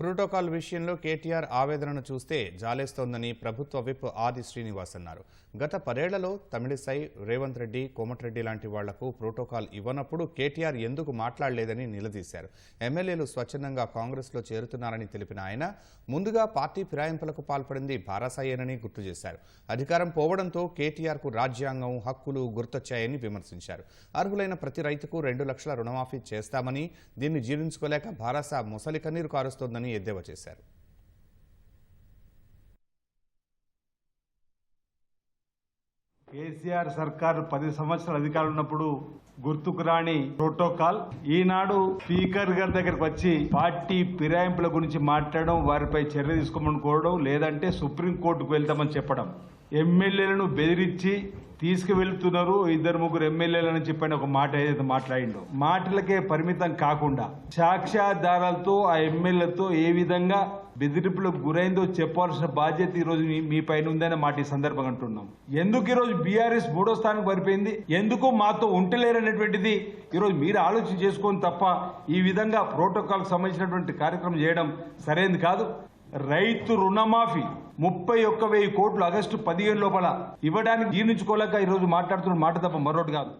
Protocol విషయంలో కేటీఆర్ ఆవేదనను చూస్తే జాలేస్తోందని ప్రభుత్వ విప్ ఆది శ్రీనివాస్ అన్నారు. గత పదేళ్ళలో తమిళిసై రేవంత్ రెడ్డి కోమటిరెడ్డి లాంటి వాళ్ళకు ప్రోటోకాల్ ఇవ్వనప్పుడు కేటీఆర్ ఎందుకు మాట్లాడలేదని నిలదీశారు. ఎమ్మెల్యేలు స్వచ్ఛందంగా కాంగ్రెస్లో చేరుతున్నారని తెలిపిన ఆయన ముందుగా పార్టీ ఫిరాయింపులకు పాల్పడింది భారాసాయేనని గుర్తు చేశారు. అధికారం పోవడంతో కేటీఆర్కు రాజ్యాంగం హక్కులు గుర్తొచ్చాయని విమర్శించారు. అర్హులైన ప్రతి రైతుకు రెండు లక్షల రుణమాఫీ చేస్తామని దీన్ని జీర్ణించుకోలేక భారసా ముసలి కన్నీరు కారుస్తోందని ఎద్దేవా చేశారు. కేసీఆర్ సర్కారు పది సంవత్సరాల అధికారులు ఉన్నప్పుడు గుర్తుకు రాని ప్రోటోకాల్ ఈనాడు స్పీకర్ గారి దగ్గరకు వచ్చి పార్టీ ఫిరాయింపుల గురించి మాట్లాడడం వారిపై చర్య తీసుకోమని కోరడం లేదంటే సుప్రీంకోర్టుకు వెళ్తామని చెప్పడం. ఎమ్మెల్యేలను బెదిరించి తీసుకువెళ్తున్నారు. ఇద్దరు ముగ్గురు ఎమ్మెల్యేలని చెప్పని ఒక మాట ఏదైతే మాట్లాడిండో మాటలకే పరిమితం కాకుండా సాక్ష్యాధారాలతో ఆ ఎమ్మెల్యేలతో ఏ విధంగా బెదిరింపులకు గురైందో చెప్పాల్సిన బాధ్యత ఈ రోజు మీ- పైన ఉందని మాట ఈ సందర్భంగా అంటున్నాం. ఎందుకు ఈరోజు బీఆర్ఎస్ మూడో స్థానం పడిపోయింది ఎందుకు మాతో ఉంటలేరనేటువంటిది ఈరోజు మీరు ఆలోచన చేసుకొని తప్ప ఈ విధంగా ప్రోటోకాల్ సంబంధించినటువంటి కార్యక్రమం చేయడం సరైనది కాదు. రైతు రుణమాఫీ ముప్పై ఒక్క వెయ్యి కోట్లు ఆగస్టు పదిహేను లోపల ఇవ్వడానికి జీర్ణించుకోలేక ఈరోజు మాట్లాడుతున్న మాట తప్ప మరొకటి కాదు.